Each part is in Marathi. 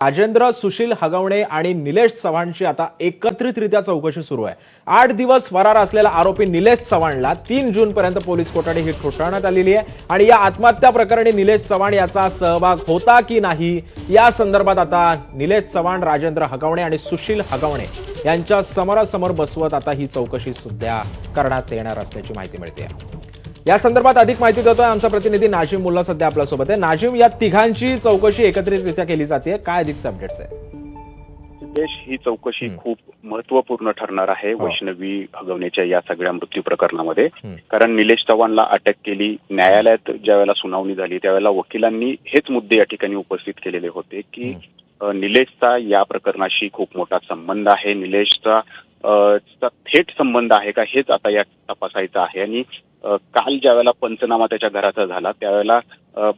राजेंद्र सुशील हगवणे आणि निलेश चव्हाणची आता एकत्रितरित्या चौकशी सुरू आहे. आठ दिवस फरार असलेला आरोपी निलेश चव्हाणला तीन जून पर्यंत पोलीस कोठडी ही ठोठावण्यात आलेली आहे आणि या आत्महत्या प्रकरणी निलेश चव्हाण याचा सहभाग होता की नाही या संदर्भात आता निलेश चव्हाण राजेंद्र हगवणे आणि सुशील हगवणे यांच्या समोरासमोर बसवत आता ही चौकशी सुद्धा करण्यात येणार असल्याची माहिती मिळते. या संदर्भात अधिक माहिती देतोय आमचा प्रतिनिधी नाजिम मुल्ला सध्या आपल्यासोबत आहे. नाजिम या तिघांची चौकशी एकत्रितरित्या केली जाते काय अधिकचे अपडेट्स आहे देश ही चौकशी. खूप महत्त्वपूर्ण ठरणार आहे हो. वैष्णवी हगवण्याच्या या सगळ्या मृत्यू प्रकरणामध्ये. कारण निलेश चव्हाणला अटक केली. न्यायालयात ज्या वेळेला सुनावणी झाली त्यावेळेला वकिलांनी हेच मुद्दे या ठिकाणी उपस्थित केलेले होते की निलेशचा या प्रकरणाशी खूप मोठा संबंध आहे. निलेशचा चा थेट संबंध आहे का हेच आता या तपासायचं आहे. आणि काल ज्या वेळेला पंचनामा त्याच्या घराचा झाला त्यावेळेला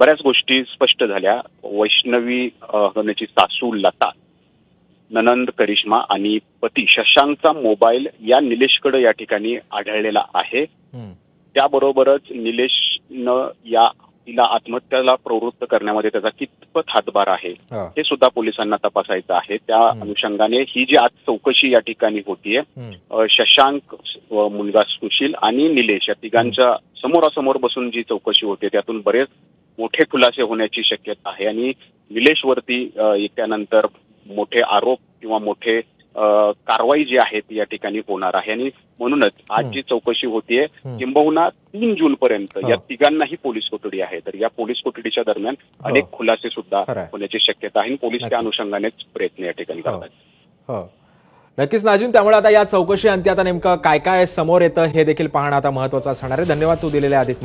बऱ्याच गोष्टी स्पष्ट झाल्या. वैष्णवी अ, हगवण्याची सासू लता ननंद करिश्मा आणि पती शशांकचा मोबाईल या निलेशकडे या ठिकाणी आढळलेला आहे. त्याबरोबरच निलेशनं या तिला आत्महत्याला प्रवृत्त करण्यामध्ये त्याचा कितपत हातभार आहे हो. सुद्धा पोलिसांना तपासायचं आहे त्या. अनुषंगाने ही जी आज चौकशी या ठिकाणी होतीये हं. शशांक मुलगा सुशील आणि निलेश या तिघांच्या समोरासमोर बसून जी चौकशी होते त्यातून बरेच मोठे खुलासे होण्याची शक्यता आहे आणि निलेशवरती त्यानंतर मोठे आरोप किंवा मोठे कारवाई जी आहे ती या ठिकाणी होणार आहे आणि म्हणूनच आज हं. जी चौकशी होतीये हं. किंबहुना तीन जून पर्यंत हो. या तिघांनाही पोलीस कोठडी आहे तर या पोलीस कोठडीच्या दरम्यान अनेक खुलासे सुद्धा. होण्याची शक्यता आहे आणि पोलीस त्या. अनुषंगानेच प्रयत्न या ठिकाणी हो. करतात हो नक्कीच नाजिम त्यामुळे आता या चौकशी अंती आता नेमकं काय काय समोर येतं हे देखील पाहणं आता महत्वाचं असणार आहे धन्यवाद तू दिलेल्या अधिक